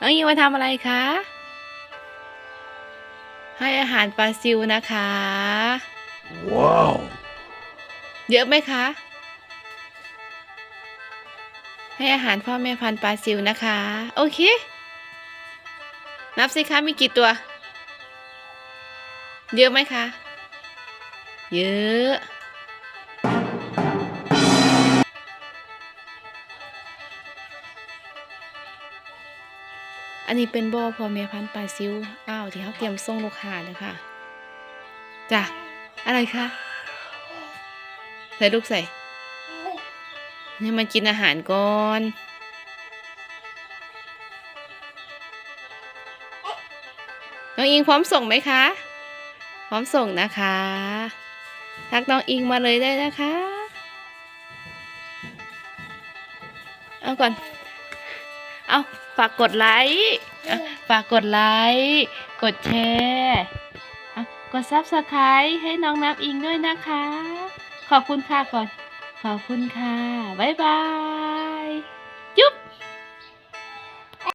น้องอิงมาทำอะไรคะ ให้อาหารปลาซิวนะคะ Wow. เยอะไหมคะ ให้อาหารพ่อแม่พันธุ์ปลาซิวนะคะ โอเค นับสิคะมีกี่ตัว เยอะไหมคะ เยอะ อันนี้เป็นบ่อพ่อแม่พันธุ์ปลาซิวอ้าวที่เขาเตรียมส่งลูกค้าเลยค่ะจ้ะอะไรคะใส่ลูกใส่ให้มันกินอาหารก่อนน้องอิงพร้อมส่งไหมคะ พร้อมส่งนะคะ ทักน้องอิงมาเลยได้นะคะ เอาก่อน เอาฝากกดไลค์อะฝากกดไลค์กดแชร์อะกดซับสไครต์ให้น้องน้ำอิงด้วยนะคะ ขอบคุณค่ะก่อน ขอบคุณค่ะ บ๊ายบาย